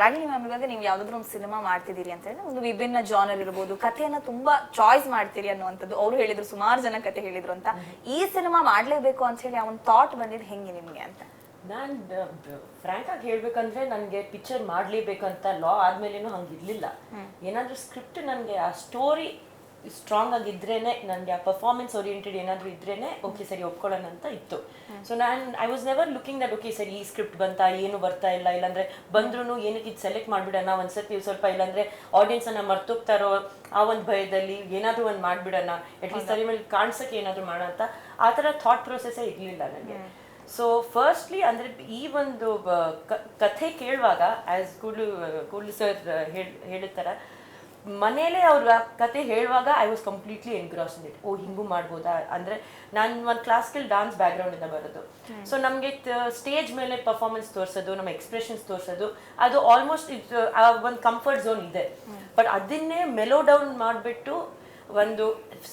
Ragini ma'am ಇವಾಗ ನೀವು ಯಾವ್ದಾದ್ರು ಒಂದು ಸಿನಿಮಾ ಮಾಡ್ತಿದ್ದೀರಿ ಅಂತ ಹೇಳಿದ್ರೆ ಒಂದು ವಿಭಿನ್ನ ಜಾನರ್ ಇರ್ಬೋದು ಕಥೆಯನ್ನ ತುಂಬಾ ಚಾಯ್ಸ್ ಮಾಡ್ತೀರಿ ಅನ್ನುವಂಥದ್ದು ಅವರು ಹೇಳಿದ್ರು ಸುಮಾರು ಜನ ಕತೆ ಹೇಳಿದ್ರು ಅಂತ. ಈ ಸಿನಿಮಾ ಮಾಡ್ಲೇಬೇಕು ಅಂತ ಹೇಳಿ ಆ ಒಂದು ಥಾಟ್ ಬಂದಿದ್ದು ಹೆಂಗೆ ನಿಮ್ಗೆ ಅಂತ? ನಾನು ಫ್ರಾಂಕ್ ಆಗಿ ಹೇಳ್ಬೇಕಂದ್ರೆ ನನಗೆ ಪಿಕ್ಚರ್ ಮಾಡ್ಲೇಬೇಕಂತ ಲಾ ಆದ್ಮೇಲೇನು ಹಂಗಿರ್ಲಿಲ್ಲ. ಏನಾದ್ರೂ ಸ್ಕ್ರಿಪ್ಟ್ ನನಗೆ ಆ ಸ್ಟೋರಿ ಸ್ಟ್ರಾಂಗ್ ಆಗಿದ್ರೇ ನನಗೆ ಆ ಪರ್ಫಾರ್ಮೆನ್ಸ್ ಓರಿಯೆಂಟೆಡ್ ಏನಾದರೂ ಇದ್ರೇ ಓಕೆ ಸರಿ ಒಪ್ಕೊಳ್ಳೋಣ ಅಂತ ಇತ್ತು. ಸೊ ನಾನು I was never looking that okay ಸರಿ ಈ ಸ್ಕ್ರಿಪ್ಟ್ ಬಂತಾ ಏನು ಬರ್ತಾ ಇಲ್ಲ ಇಲ್ಲಾಂದ್ರೆ ಬಂದ್ರೂ ಏನಕ್ಕೆ ಇದು ಸೆಲೆಕ್ಟ್ ಮಾಡ್ಬಿಡೋಣ ಸರ್ತಿ ಸ್ವಲ್ಪ ಇಲ್ಲಾಂದ್ರೆ ಆಡಿಯನ್ಸ್ ಅನ್ನ ಮರ್ತೋಗ್ತಾರೋ ಆ ಒಂದು ಭಯದಲ್ಲಿ ಏನಾದರೂ ಒಂದು ಮಾಡ್ಬಿಡೋಣ ಅಟ್ಲೀಸ್ಟ್ ಸರಿ ಮೇಲೆ ಕಾಣಿಸೋಕೆ ಏನಾದರೂ ಮಾಡೋಣ ಅಂತ ಆ ಥರ ಥಾಟ್ ಪ್ರೊಸೆಸ್ಸೇ ಇರಲಿಲ್ಲ ನನಗೆ ಸೊ ಫಸ್ಟ್ಲಿ ಅಂದರೆ ಈ ಒಂದು ಕಥೆ ಕೇಳುವಾಗ ಆ್ಯಸ್ ಕೂಡ್ಲು ಕೂಡ್ಲು ಸರ್ ಹೇಳಿದ ಥರ ಮನೇಲೆ ಅವ್ರ ಕತೆ ಹೇಳುವಾಗ I was completely engross it ಓ ಹಿಂಗೂ ಮಾಡ್ಬೋದಾ? ಅಂದ್ರೆ ನಾನು ಒಂದು ಕ್ಲಾಸಿಕಲ್ ಡಾನ್ಸ್ ಬ್ಯಾಕ್ಗ್ರೌಂಡ್ ಇಂದ ಬರೋದು. ಸೊ ನಮಗೆ ಸ್ಟೇಜ್ ಮೇಲೆ ಪರ್ಫಾರ್ಮೆನ್ಸ್ ತೋರಿಸೋದು ನಮ್ಮ ಎಕ್ಸ್ಪ್ರೆಷನ್ಸ್ ತೋರಿಸೋದು ಅದು ಆಲ್ಮೋಸ್ಟ್ ಒಂದು ಕಂಫರ್ಟ್ ಝೋನ್ ಇದೆ. ಬಟ್ ಅದನ್ನೇ ಮೆಲೋ ಡೌನ್ ಮಾಡಿಬಿಟ್ಟು ಒಂದು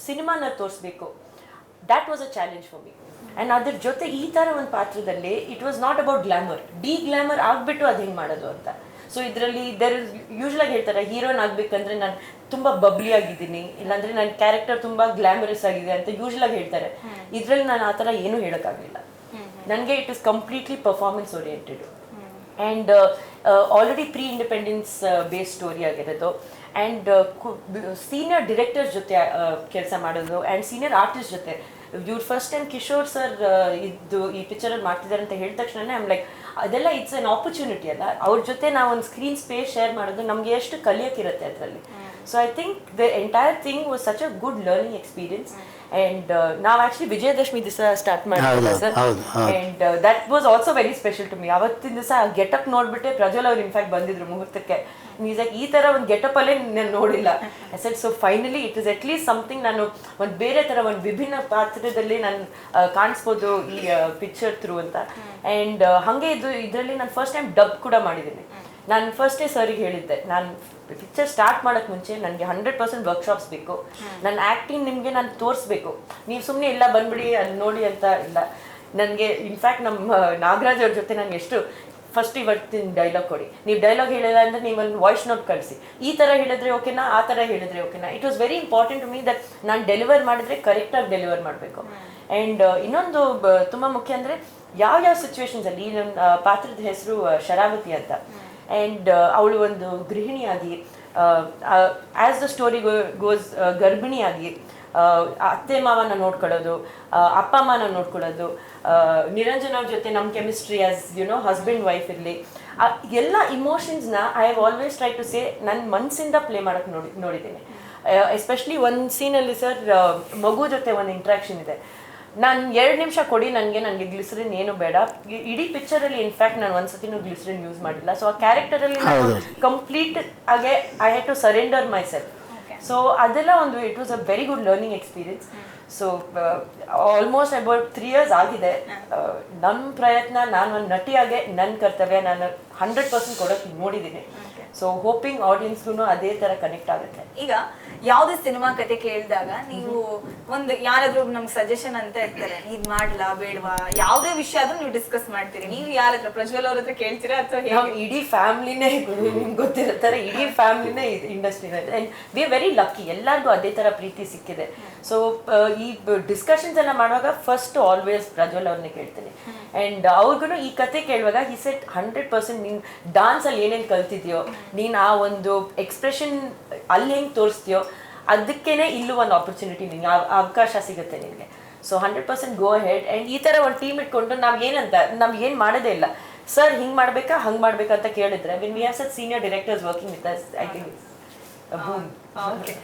ಸಿನಿಮಾನ ತೋರಿಸ್ಬೇಕು. That was a challenge for me and ಅದ್ರ ಜೊತೆ ಈ ಥರ ಒಂದು ಪಾತ್ರದಲ್ಲಿ it was not about glamour deglamour ಆಗಿಬಿಟ್ಟು ಅದು ಹೆಂಗೆ ಮಾಡೋದು ಅಂತ. ಸೊ ಇದರಲ್ಲಿ ದರ್ ಯೂಶ್ವಲಾಗಿ ಹೇಳ್ತಾರೆ ಹೀರೋಯಿನ್ ಆಗ್ಬೇಕಂದ್ರೆ ನಾನು ತುಂಬ ಬಬ್ಲಿ ಆಗಿದ್ದೀನಿ ಇಲ್ಲಾಂದ್ರೆ ನನ್ನ ಕ್ಯಾರೆಕ್ಟರ್ ತುಂಬ ಗ್ಲಾಮರಸ್ ಆಗಿದೆ ಅಂತ ಯೂಶ್ವಲಾಗಿ ಹೇಳ್ತಾರೆ. ಇದರಲ್ಲಿ ನಾನು ಆ ಥರ ಏನೂ ಹೇಳೋಕ್ಕಾಗಲಿಲ್ಲ. ನನಗೆ it is completely performance oriented and already pre independence base story ಆಗಿರೋದು. ಆ್ಯಂಡ್ ಸೀನಿಯರ್ ಡಿರೆಕ್ಟರ್ ಜೊತೆ ಕೆಲಸ ಮಾಡೋದು ಆ್ಯಂಡ್ ಸೀನಿಯರ್ ಆರ್ಟಿಸ್ಟ್ ಜೊತೆ. ಇವ್ರು ಫಸ್ಟ್ ಟೈಮ್ ಕಿಶೋರ್ ಸರ್ ಇದು ಈ ಪಿಕ್ಚರಲ್ಲಿ ಮಾಡ್ತಿದ್ದಾರೆ ಅಂತ ಹೇಳಿದ ತಕ್ಷಣ ಐಮ್ ಲೈಕ್ ಅದೆಲ್ಲ ಇಟ್ಸ್ ಅನ್ ಆಪರ್ಚುನಿಟಿ ಅಲ್ಲ. ಅವ್ರ ಜೊತೆ ನಾವು ಒಂದು ಸ್ಕ್ರೀನ್ ಸ್ಪೇಸ್ ಶೇರ್ ಮಾಡೋದು ನಮ್ಗೆ ಎಷ್ಟು ಕಲಿಯೋಕ್ಕಿರುತ್ತೆ ಅದರಲ್ಲಿ. So I think the entire thing was such a good learning experience and ನಾವು ಆಕ್ಚುಲಿ ವಿಜಯದಶಮಿ ದಿವಸ ಸ್ಟಾರ್ಟ್ ಮಾಡಿದ್ವಿ sir. And that was also very special to me ಅವತ್ತಿನ ದಿವಸ ಗೆಟಪ್ ನೋಡ್ಬಿಟ್ಟೆ ಪ್ರಜ್ವಲ್ ಅವ್ರು ಇನ್ಫ್ಯಾಕ್ಟ್ ಬಂದಿದ್ರು ಮುಹೂರ್ತಕ್ಕೆ. ನೀಸ್ ಲೈಕ್ ಈ ತರ ಒಂದು ಗೆಟಪ್ ಅಲ್ಲೇ ನಾನು ನೋಡಿಲ್ಲ. Set so finally it is at least something ನಾನು ಒಂದು ಬೇರೆ ತರ ಒಂದು ವಿಭಿನ್ನ ಪಾತ್ರದಲ್ಲಿ ನಾನು ಕಾಣಿಸ್ಬೋದು ಈ ಪಿಕ್ಚರ್ ಥ್ರೂ ಅಂತ. ಅಂಡ್ ಹಾಗೆ ಇದು ಇದರಲ್ಲಿ ನಾನು ಫಸ್ಟ್ ಟೈಮ್ ಡಬ್ ಕೂಡ ಮಾಡಿದ್ದೀನಿ. ನಾನು ಫಸ್ಟೇ ಸರಿಗೆ ಹೇಳಿದ್ದೆ ನಾನು ಪಿಕ್ಚರ್ ಸ್ಟಾರ್ಟ್ ಮಾಡೋಕ್ಕೆ ಮುಂಚೆ ನನಗೆ ಹಂಡ್ರೆಡ್ ಪರ್ಸೆಂಟ್ ವರ್ಕ್ಶಾಪ್ಸ್ ಬೇಕು. ನನ್ನ ಆ್ಯಕ್ಟಿಂಗ್ ನಿಮಗೆ ನಾನು ತೋರಿಸ್ಬೇಕು. ನೀವು ಸುಮ್ಮನೆ ಎಲ್ಲ ಬಂದ್ಬಿಡಿ ಅಲ್ಲಿ ನೋಡಿ ಅಂತ ಇಲ್ಲ. ನನಗೆ ಇನ್ಫ್ಯಾಕ್ಟ್ ನಮ್ಮ ನಾಗರಾಜ್ ಅವ್ರ ಜೊತೆ ನಾನು ಎಷ್ಟು ಫಸ್ಟ್ ಇವತ್ತಿನ ಡೈಲಾಗ್ ಕೊಡಿ. ನೀವು ಡೈಲಾಗ್ ಹೇಳಿಲ್ಲ ಅಂದರೆ ನೀವು ಒಂದು ವಾಯ್ಸ್ ನೋಟ್ ಕಳಿಸಿ. ಈ ಥರ ಹೇಳಿದ್ರೆ ಓಕೆನಾ ಆ ಥರ ಹೇಳಿದ್ರೆ ಓಕೆನಾ it was very important to me that ನಾನು ಡೆಲಿವರ್ ಮಾಡಿದ್ರೆ ಕರೆಕ್ಟಾಗಿ ಡೆಲಿವರ್ ಮಾಡಬೇಕು. ಆ್ಯಂಡ್ ಇನ್ನೊಂದು ತುಂಬ ಮುಖ್ಯ ಅಂದರೆ ಯಾವ ಯಾವ ಸಿಚುವೇಶನ್ಸಲ್ಲಿ ಈ ನನ್ನ ಪಾತ್ರದ ಹೆಸರು ಶರಾವತಿ ಅಂತ. ಆ್ಯಂಡ್ ಅವಳು ಒಂದು ಗೃಹಿಣಿಯಾಗಿ ಆ್ಯಸ್ ದ ಸ್ಟೋರಿ ಗೋಸ್ ಗರ್ಭಿಣಿಯಾಗಿ ಆ, ಅತ್ತೆ ಮಾವನ ನೋಡ್ಕೊಳ್ಳೋದು ಆ, ಅಪ್ಪ ಅಮ್ಮನ ನೋಡ್ಕೊಳ್ಳೋದು ನಿರಂಜನವ್ರ ನಿರಂಜನ್ ಅವ್ರ ಜೊತೆ ನಮ್ಮ chemistry as you know husband wife ಇರಲಿ ಎಲ್ಲ ಇಮೋಷನ್ಸ್ನ I have always try to say ನನ್ನ ಮನಸ್ಸಿಂದ ಪ್ಲೇ ಮಾಡೋಕ್ಕೆ ನೋಡಿ ನೋಡಿದ್ದೀನಿ. ಎಸ್ಪೆಷಲಿ ಒಂದು ಸೀನಲ್ಲಿ ಸರ್ ಮಗು ಜೊತೆ ಒಂದು ಇಂಟ್ರ್ಯಾಕ್ಷನ್ ಇದೆ. ನಾನು ಎರಡು ನಿಮಿಷ ಕೊಡಿ ನನಗೆ ನನಗೆ ಗ್ಲಿಸರಿನ್ ಏನು ಬೇಡ. ಇಡೀ ಪಿಕ್ಚರಲ್ಲಿ ಇನ್ಫ್ಯಾಕ್ಟ್ ನಾನು ಒಂದ್ಸತಿನೂ ಗ್ಲಿಸರಿನ್ ಯೂಸ್ ಮಾಡಿಲ್ಲ. ಸೊ ಆ ಕ್ಯಾರೆಕ್ಟರಲ್ಲಿ ನಾನು ಕಂಪ್ಲೀಟ್ ಆಗಿ I had to surrender myself so ಅದೆಲ್ಲ ಒಂದು it was a very good learning experience so almost about three years ಆಗಿದೆ. ನಮ್ಮ ಪ್ರಯತ್ನ ನಾನು ಒಂದು ನಟಿಯಾಗೆ ನನ್ನ ಕರ್ತವ್ಯ ನಾನು ಹಂಡ್ರೆಡ್ ಪರ್ಸೆಂಟ್ ಕೊಡೋಕೆ ನೋಡಿದ್ದೀನಿ. ಸೊ ಹೋಪಿಂಗ್ ಆಡಿಯನ್ಸ್ಗೂ ಅದೇ ಥರ ಕನೆಕ್ಟ್ ಆಗುತ್ತೆ. ಈಗ ಯಾವುದೇ ಸಿನಿಮಾ ಕತೆ ಕೇಳಿದಾಗ ನೀವು ಒಂದು ಯಾರಾದ್ರೂ ನಮ್ಗೆ ಸಜೆಷನ್ ಅಂತ ಇರ್ತಾರೆ ಇದು ಮಾಡ್ಲಾ ಬೇಡವಾ? ಯಾವುದೇ ವಿಷಯ ಆದ್ರೂ ನೀವು ಡಿಸ್ಕಸ್ ಮಾಡ್ತೀರಿ. ನೀವು ಯಾರ ಹತ್ರ ಪ್ರಜ್ವಲ್ ಅವ್ರ ಹತ್ರ ಕೇಳ್ತೀರಾ ಅಥವಾ ಇಡೀ ಫ್ಯಾಮಿಲಿನೇ ನಿಮ್ಗೆ ಗೊತ್ತಿರೋ ಥರ ಇಡೀ ಫ್ಯಾಮಿಲಿನೇ industry and we are very lucky ಎಲ್ಲರಿಗೂ ಅದೇ ಥರ ಪ್ರೀತಿ ಸಿಕ್ಕಿದೆ. ಸೊ ಈ ಡಿಸ್ಕಷನ್ಸ್ ಎಲ್ಲ ಮಾಡುವಾಗ ಫಸ್ಟ್ ಆಲ್ವೇಸ್ ಪ್ರಜ್ವಲ್ ಅವ್ರನ್ನೇ ಕೇಳ್ತೀನಿ. ಅಂಡ್ ಅವ್ರಿಗೂ ಈ ಕತೆ ಕೇಳುವಾಗ ಹಿ ಸೆಟ್ ಹಂಡ್ರೆಡ್ ಪರ್ಸೆಂಟ್ ನೀನು ಡಾನ್ಸಲ್ಲಿ ಏನೇನು ಕಲ್ತಿದ್ಯೋ ನೀನು ಆ ಒಂದು ಎಕ್ಸ್ಪ್ರೆಷನ್ ಅಲ್ಲಿ ಹೆಂಗೆ ತೋರಿಸ್ತೀಯೋ ಅದಕ್ಕೇನೆ ಇಲ್ಲೂ ಒಂದು ಆಪರ್ಚುನಿಟಿ ನಿಂಗೆ ಅವಕಾಶ ಸಿಗುತ್ತೆ ನಿನಗೆ. So hundred percent go head and ಈ ಥರ ಒಂದು ಟೀಮ್ ಇಟ್ಕೊಂಡು ನಾವು ಏನಂತ ನಾವು ಏನು ಮಾಡೋದೇ ಇಲ್ಲ. ಸರ್ ಹಿಂಗೆ ಮಾಡಬೇಕಾ ಹಂಗೆ ಮಾಡ್ಬೇಕಾ ಅಂತ ಕೇಳಿದ್ರೆ when we are such senior directors working with us I think boom okay